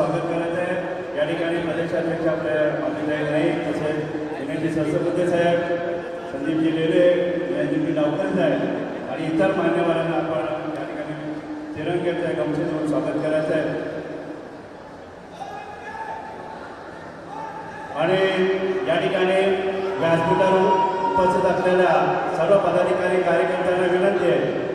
स्वागत करायचं आहे. या ठिकाणी प्रदेशाध्यक्ष आपले मातृदाई नाईक तसेच विनयजी सरसपते साहेब संदीपजी लेले ज्ञानजीपी लवकरच साहेब आणि इतर मान्यवरांना आपण या ठिकाणी तिरंग्याच्या गमछे स्वागत करायचं आहे. आणि या ठिकाणी व्यासपीठावर उपस्थित असलेल्या सर्व पदाधिकारी कार्यकर्त्यांना विनंती आहे.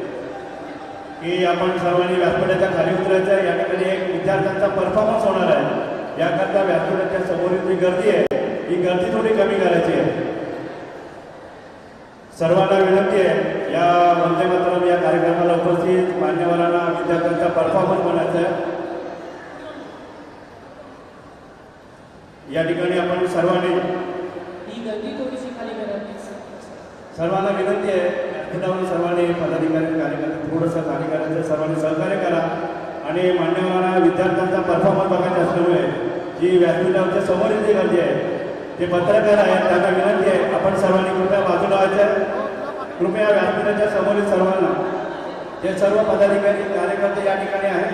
की आपण सर्वांनी व्यासपीठाच्या खाली उतरायचं आहे. या ठिकाणी एक विद्यार्थ्यांचा परफॉर्मन्स होणार आहे. याकरता व्यासपीठाच्या समोरील जी गर्दी आहे ही गर्दी थोडी कमी करायची आहे. सर्वांना विनंती आहे या वंदे मातरम या कार्यक्रमाला उपस्थित मान्यवरांना विद्यार्थ्यांचा परफॉर्मन्स बनायचा आहे. या ठिकाणी आपण सर्वांनी ही गर्दी थोडीशी खाली करा please. सर्वांना विनंती आहे व्यासपीठावर सर्वांनी पदाधिकारी कार्यकर्ते थोडंसं कार्यकर्त्यांचं सर्वांनी सहकार्य करा. आणि मान्यवाना विद्यार्थ्यांचा परफॉर्मन्स बघायचा असल्यामुळे जी व्यासपीठावरच्या समोरील जी गर्दी आहे ते पत्रकार आहेत त्यांना विनंती आहे आपण सर्वांनी कृपया बाजूला व्हायचं. कृपया व्यासपीठाच्या समोरील सर्वांना. जे सर्व पदाधिकारी कार्यकर्ते या ठिकाणी आहेत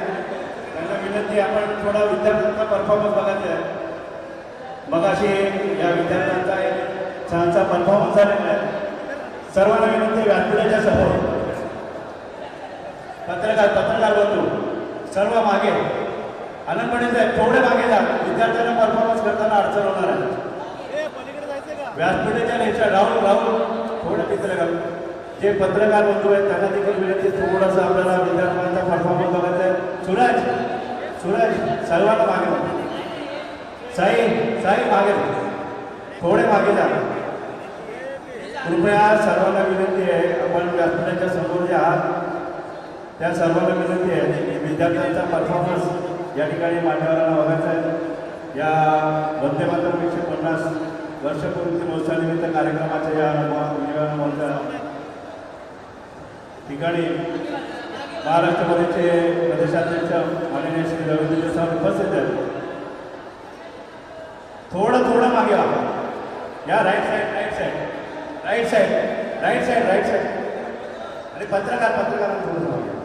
त्यांना विनंती आपण थोडा विद्यार्थ्यांचा परफॉर्मन्स बघायचा आहे. मग अशी या विद्यार्थ्यांचा एक छानसा परफॉर्मन्स झालेला आहे. सर्वांना विनंती व्यासपीठाच्या समोर. पत्रकार पत्रकार बंधू सर्व मागे. आनंद साहेब थोडे मागे जा. विद्यार्थ्यांना परफॉर्मन्स करताना अडचण होणार आहे. व्यासपीठाच्या नेच्या राहुल राहुल थोडं मित्र घालू. जे पत्रकार बंधू आहेत त्यांना देखील विनंती आहे, आपल्याला विद्यार्थ्यांचा परफॉर्मन्स बघायचा आहे. सुराज सुराज सर्वांना मागे साई साई मागे थोडे मागे जा. कृपया सर्वांना विनंती आहे आपण व्यासपीठाच्या समोर जे आहात त्या सर्वांना विनंती आहे विद्यार्थ्यांचा परफॉर्मन्स या ठिकाणी मान्यवरांना बघायचा आहे. या वंदे मातरम एकशे पन्नास वर्षपूर्ती महोत्सवानिमित्त कार्यक्रमाच्या या निवारण ठिकाणी महाराष्ट्रभरचे प्रदेशाध्यक्ष माननीय श्री रवींद्र साहेब उपस्थित आहेत. थोडं थोडं मागे या right side right side right side right side right side आणि पत्रकार पत्रकारांना थोडं मागे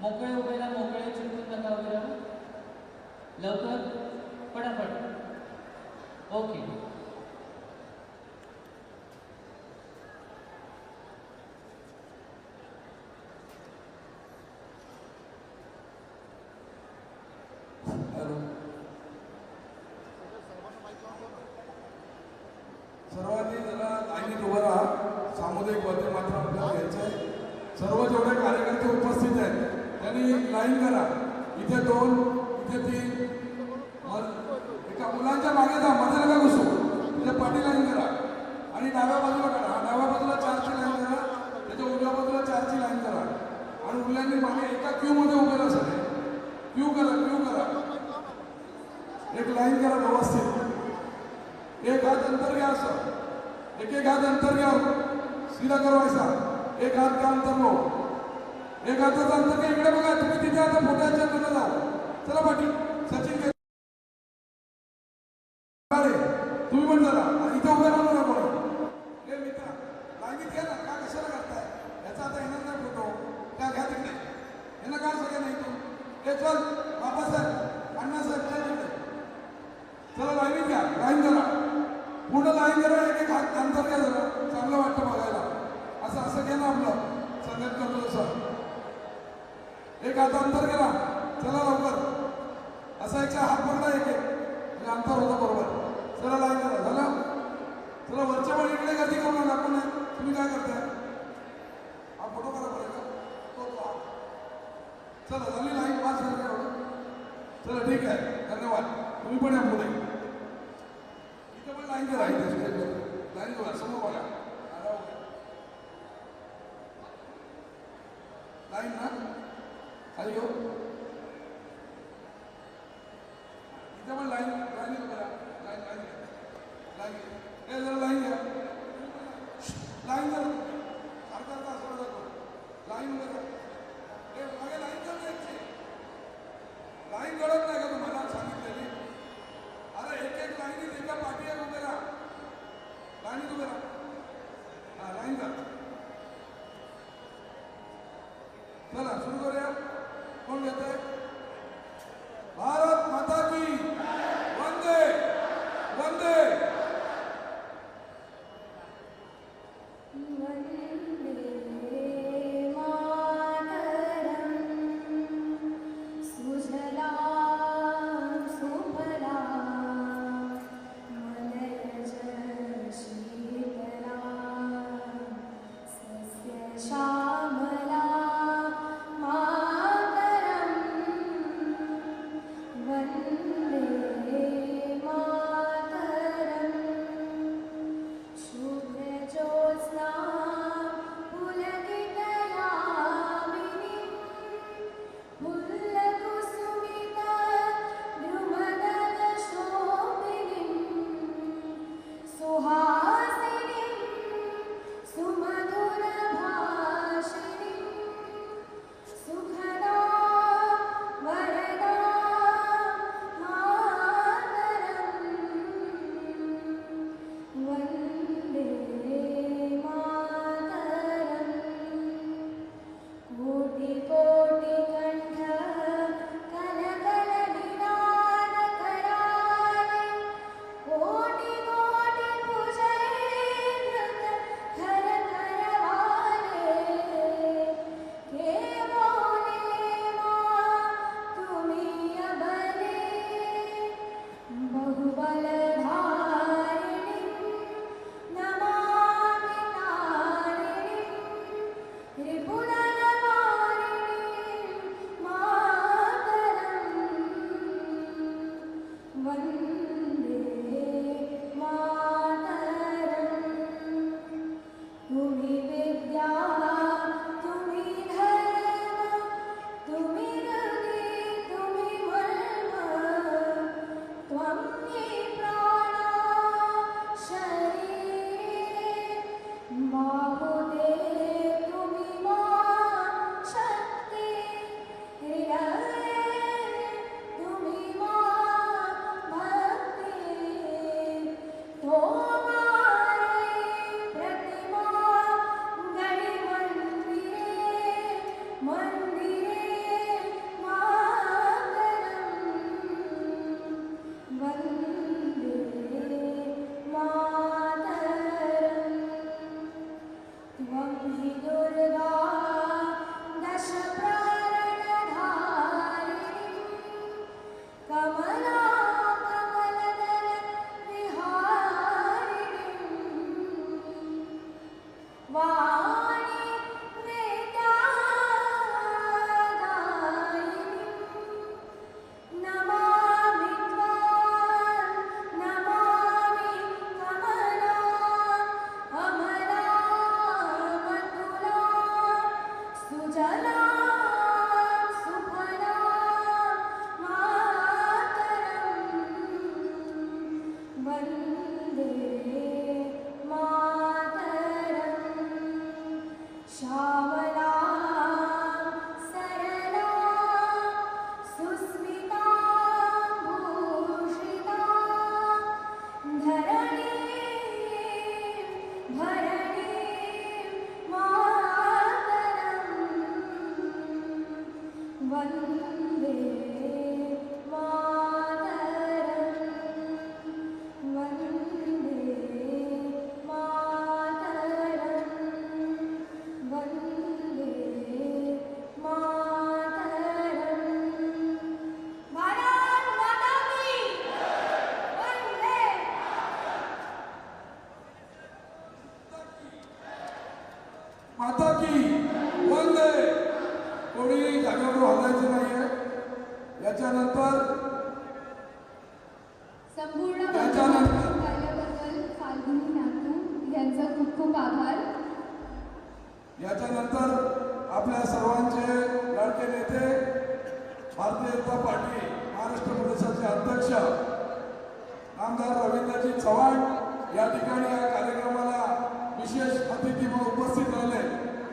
मोकळे उभे ना मोकळे चिरकून नका उभे राहा. लवकर पटापट. ओके. एक लाईन करा व्यवस्थित. एक हात अंतर घ्या असं. एक एक हात अंतर घ्या. सीधा करवायचा. एक हात का अंतर लो एक हाताचं अंतर घ्या इकडे बघा तुम्ही तिथे आता फोटायच्या चला पाठी या ठिकाणी या कार्यक्रमाला विशेष अतिथी म्हणून उपस्थित राहिले.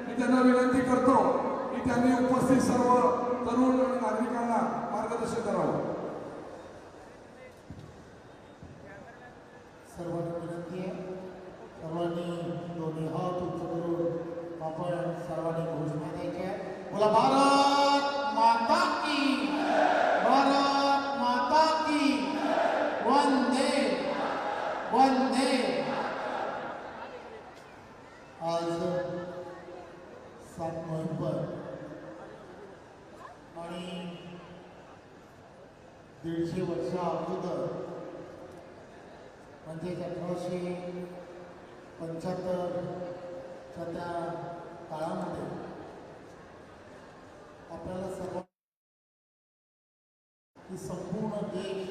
मी त्यांना विनंती करतो की त्यांनी उपस्थित सर्व तरुण आणि नागरिकांना मार्गदर्शन करावं. सर्वांना विनंती आहे. सर्वांनी दोन्ही हात उंच करून आपण सर्वांनी घोषणा द्यायच्या आहे. बोला भारत माता की भारत माता की वंदे वंदे आज सात नोव्हेंबर आणि दीडशे वर्षा अगोदर म्हणजे अठराशे पंच्याहत्तरच्या त्या काळामध्ये आपल्याला सर्व की संपूर्ण देश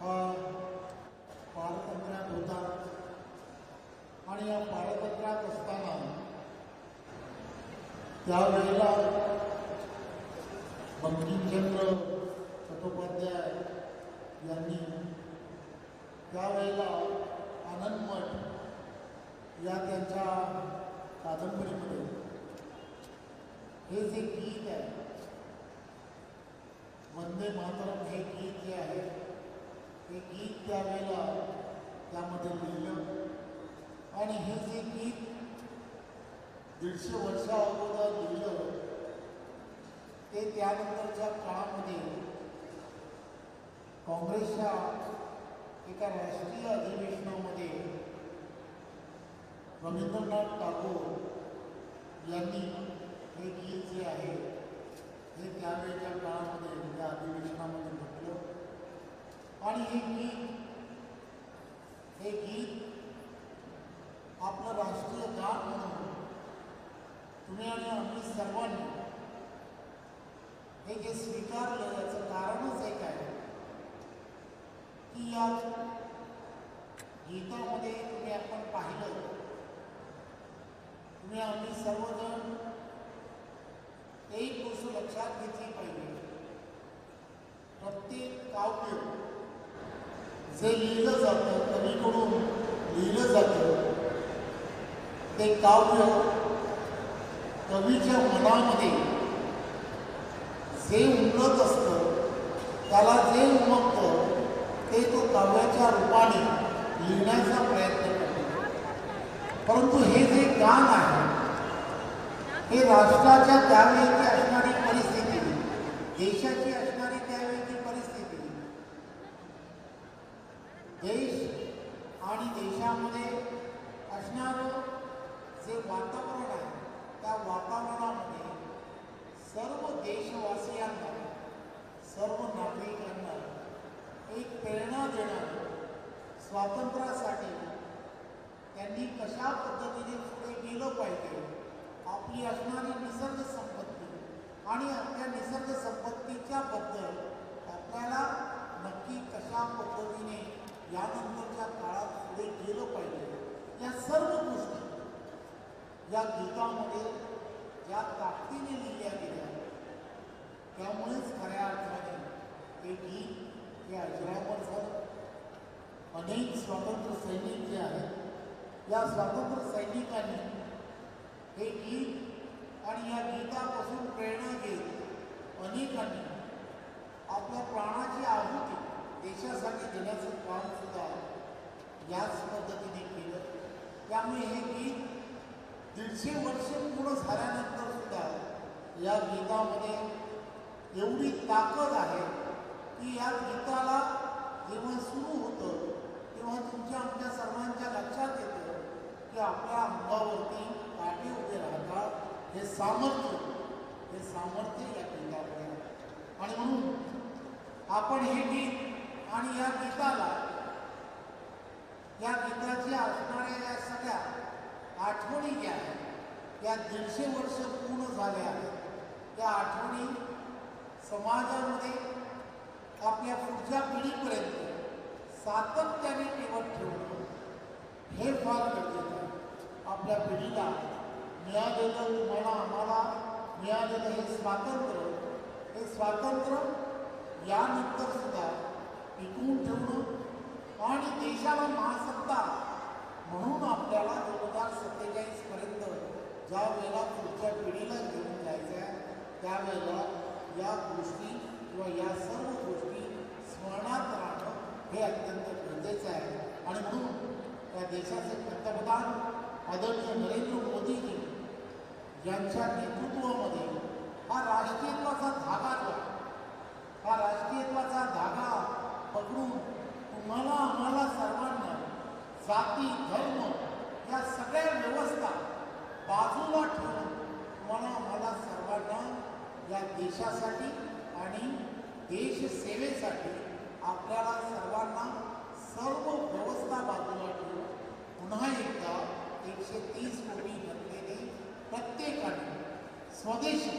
हा पारतंत्र्यात होता. आणि या पारतंत्र्यात असताना त्यावेळेला बंकिमचंद्र चट्टोपाध्याय यांनी त्यावेळेला आनंदमठ या त्यांच्या कादंबरीमध्ये. हे जे गीत आहे. वंदे मातरम हे गीत जे आहे हे गीत त्यावेळेला त्यामध्ये लिहिलं. आणि हे जे गीत दीडशे वर्षा अगोदर लिहिलं ते त्यानंतरच्या काळामध्ये काँग्रेसच्या एका राष्ट्रीय अधिवेशनामध्ये रवींद्रनाथ टागोर यांनी हे गीत जे आहे हे त्यावेळेच्या काळामध्ये त्या अधिवेशनामध्ये म्हटलं. आणि हे गीत हे गीत आपलं राष्ट्रीय गान म्हणून तुम्ही आणि आम्ही सर्वांनी हे जे स्वीकारलं याचं कारणच आहे की गीतामध्ये तुम्ही आपण पाहिलं. तुम्ही आम्ही सर्वजण एक गोष्ट लक्षात घेतली पाहिजे. प्रत्येक काव्य जे लिहिलं जातं कवीकडून लिहिलं जातं ते काव्य कवीच्या मनामध्ये जे उमलत असतं त्याला जे उमगतं ते तो काव्याच्या रूपाने लिहिण्याचा प्रयत्न करतो. परंतु हे जे गाण आहे हे राष्ट्राच्या त्यावेळेची असणारी परिस्थिती देशाची असणारी त्यावेळेची परिस्थिती देश आणि देशामध्ये असणारं जे वातावरण आहे त्या वातावरणामध्ये सर्व देशवासियांना सर्व नागरिकांना एक प्रेरणा देणार स्वातंत्र्यासाठी त्यांनी कशा पद्धतीने पुढे गेलं पाहिजे आपली असणारी निसर्ग संपत्ती आणि आपल्या निसर्ग संपत्तीच्या बद्दल आपल्याला नक्की कशा पद्धतीने यानंतरच्या काळात पुढे गेलं पाहिजे या सर्व गोष्टी या गीतामध्ये ज्या ताकदीने लिहिल्या गेल्या त्यामुळेच खऱ्या अर्थाने हे गीत हे अजरामर झालं अनेक स्वातंत्र्य सैनिक जे आहेत या स्वातंत्र्य सैनिकांनी हे गीत आणि या गीतापासून प्रेरणा घेत अनेकांनी आपल्या प्राणाची आहुती देशासाठी देण्याचं काम सुद्धा याच पद्धतीने केलं. त्यामुळे हे गीत दीडशे वर्ष पूर्ण झाल्यानंतर सुद्धा या गीतामध्ये एवढी ताकद आहे की या गीताला जेव्हा सुरू होतं तेव्हा तुमच्या आमच्या सर्वांच्या लक्षात येतं की आपल्या अंगावरती काटे उभे राहतात. हे सामर्थ्य हे सामर्थ्य या गीतामध्ये आणि म्हणून आपण हे गीत आणि या गीताला, या गीताच्या असणाऱ्या या सगळ्या आठवणी ज्या आहेत, त्या दीडशे वर्ष पूर्ण झाल्या आहेत. त्या आठवणी समाजामध्ये आपल्या पुढच्या पिढीपर्यंत सातत्याने ठेवत ठेवणं, हे फार गरजेचं आहे. आपल्या पिढीला मिळालेलं तुम्हाला आम्हाला मिळालेलं हे स्वातंत्र्य. हे स्वातंत्र्य यानंतर सुद्धा टिकवून ठेवणं आणि देशाला महासत्ता म्हणून आपल्याला दोन हजार सत्तेचाळीसपर्यंत ज्या वेळेला पुढच्या पिढीला घेऊन जायचं आहे त्यावेळेला या गोष्टी किंवा या सर्व गोष्टी स्मरणात राहणं हे अत्यंत गरजेचं आहे. आणि म्हणून या देशाचे पंतप्रधान आदरणीय नरेंद्र मोदीजी यांच्या नेतृत्वामध्ये हा राष्ट्रीयत्वाचा धागा जो हा राष्ट्रीयत्वाचा धागा पकडून तुम्हाला आम्हाला सर्वांना जाती धर्म या सगळ्या व्यवस्था बाजूला ठेवून तुम्हाला आम्हाला सर्वांना या देशासाठी आणि देशसेवेसाठी आपल्याला सर्वांना सर्व व्यवस्था बाजूला ठेवून पुन्हा एकदा एकशे तीस कोटी जनतेने प्रत्येकाने स्वदेशी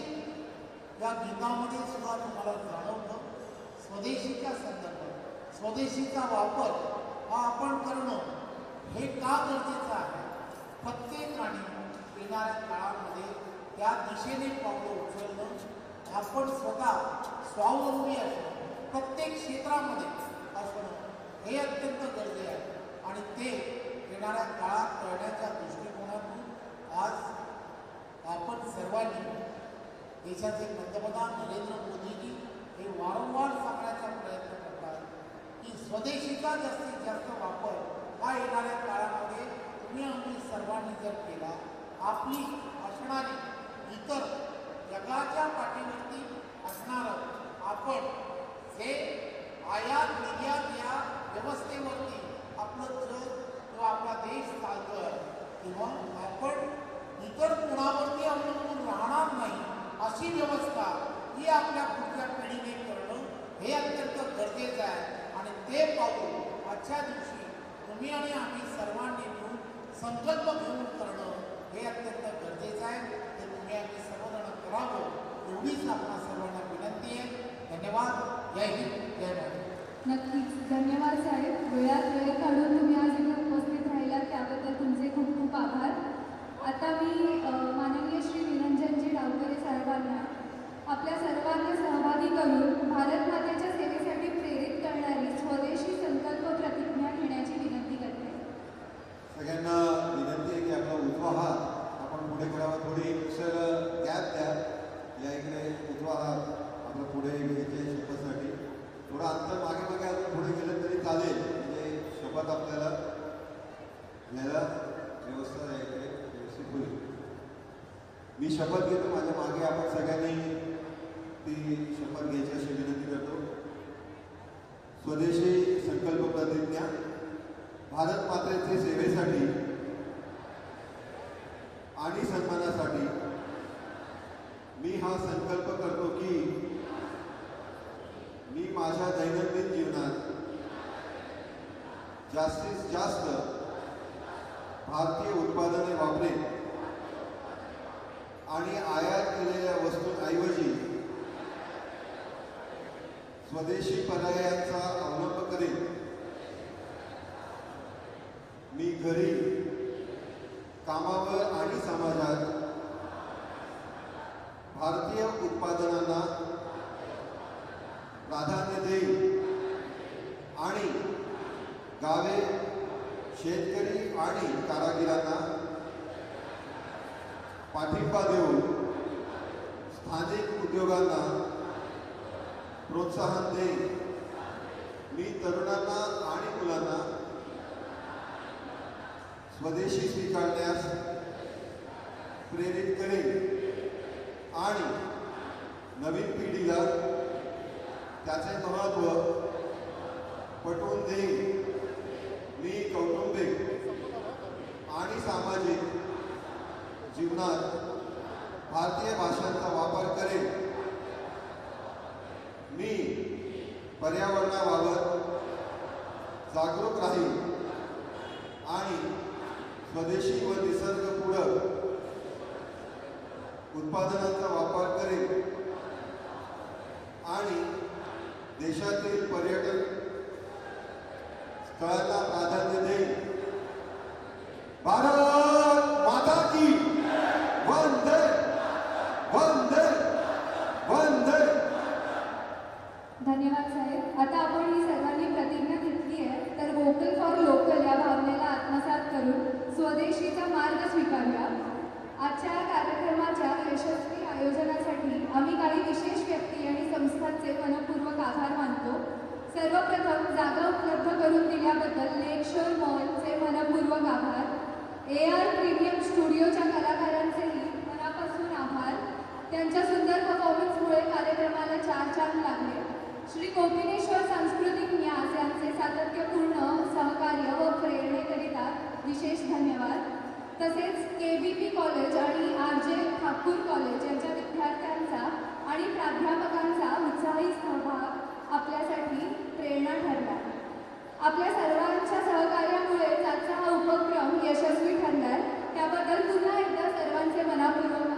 या गीतामध्ये सुद्धा तुम्हाला जाणवलं स्वदेशीच्या संदर्भात स्वदेशीचा वापर हा आपण करणं हे का गरजेचं आहे? प्रत्येकाने येणाऱ्या काळामध्ये त्या दिशेने पावलं उचलणं आपण स्वतः स्वावलंबी असणं प्रत्येक क्षेत्रामध्ये असणं हे अत्यंत गरजे आहे. आणि ते येणाऱ्या काळात करण्याच्या दृष्टिकोनातून आज आपण सर्वांनी देशाचे पंतप्रधान नरेंद्र मोदीजी हे वारंवार सांगण्याचा प्रयत्न की स्वदेशीचा जास्तीत जास्त वापर. हा येणाऱ्या काळामध्ये तुम्ही आम्ही सर्वांनी जर केला. आपली असणारी इतर जगाच्या पाठीवरती असणारं आपण जे आयात निर्यात या व्यवस्थेवरती आपलं जग किंवा आपला देश चालतो आहे किंवा आपण इतर कुणावरती अवलंबून राहणार नाही अशी व्यवस्था ही आपल्या पुढच्या पिढीने करणं हे अत्यंत गरजेचं आहे. ते पाहून आजच्या दिवशी तुम्ही आणि आम्ही सर्वांनी मिळून संकल्प घेऊन करणं हे अत्यंत गरजेचं आहे. ते तुम्ही आम्ही सर्वजण करावं एवढीच आपल्या सर्वांना विनंती आहे. धन्यवाद. जय हिंद. जय महाराष्ट्र नक्कीच. धन्यवाद साहेब. वेळात वेळ काढून तुम्ही आज इथे उपस्थित राहिला त्याबद्दल तुमचे खूप खूप आभार. आता मी माननीय श्री निरंजनजी डावकरे साहेबांना आपल्या सर्वांना सहभागी करून भारत मातेच्या सेवेसाठी प्रेरित करणारी स्वदेशी संकल्प प्रतिज्ञा घेण्याची विनंती करते सगळ्यांना विनंती आहे की आपला उजवा हात आपण पुढे करावा थोडी सर गॅप द्या या इकडे उजवा हात आपलं पुढे घ्यायचे शपथसाठी थोडं अंतर मागे मागे आपण पुढे गेलं तरी चालेल म्हणजे शपथ आपल्याला घ्यायला व्यवस्था आहे इकडे व्यवस्थित होईल मी शपथ घेतो माझ्या मागे आपण सगळ्यांनी ती शपथ घ्यायची अशी विनंती करतो. स्वदेशी संकल्प प्रतिज्ञा भारत मातेच्या सेवेसाठी आणि सन्मानासाठी मी हा संकल्प करतो की मी माझ्या दैनंदिन जीवनात जास्तीत जास्त भारतीय उत्पादने वापरेन आणि आयात केलेल्या वस्तूंऐवजी स्वदेशी पर्यायांचा अवलंब करेन. मी घरी कामावर आणि समाजात भारतीय उत्पादनांना प्राधान्य देईल आणि गावे शेतकरी आणि कारागिरांना पाठिंबा देऊन स्थानिक उद्योगांना प्रोत्साहन देईल मी तरुणांना आणि मुलांना स्वदेशी स्वीकारण्यास प्रेरित करेल आणि नवीन पिढीला त्याचे महत्त्व पटवून देईल मी कौटुंबिक आणि सामाजिक जीवनात भारतीय भाषांचा वापर करेल मी पर्यावरणाबाबत जागरूक राहील आणि स्वदेशी व निसर्गपूरक उत्पादनांचा वापर करेल आणि देशातील पर्यटन स्थळाला प्राधान्य देईल भारत माता की वंदे वंदे वंदे धन्यवाद साहेब आता आपण ही सर्वांनी प्रतिज्ञा घेतली आहे तर वोकल फॉर लोकल या भावनेला आत्मसात करून स्वदेशीचा मार्ग स्वीकारूया आजच्या या कार्यक्रमाच्या यशस्वी आयोजनासाठी आम्ही काही विशेष व्यक्ती आणि संस्थांचे मनपूर्वक आभार मानतो सर्वप्रथम जागा उपलब्ध करून दिल्याबद्दल लेक शोर मॉलचे मनपूर्वक आभार ए आर प्रीमियम स्टुडिओच्या कलाकारांचेही मनापासून आभार. त्यांच्या सुंदर परफॉर्मन्समुळे कार्यक्रमाला चार चांद लागले. श्री गोपिनेश्वर सांस्कृतिक न्यास यांचे सातत्यपूर्ण सहकार्य व प्रेरणेकरिता विशेष धन्यवाद. तसेच के बी पी कॉलेज आणि आर जे ठाकूर कॉलेज यांच्या विद्यार्थ्यांचा आणि प्राध्यापकांचा उत्साही सहभाग आपल्यासाठी प्रेरणा ठरला. आपल्या सर्वांच्या सहकार्यामुळे आजचा हा उपक्रम यशस्वी ठरणार त्याबद्दल पुन्हा एकदा सर्वांचे मनापूर्वक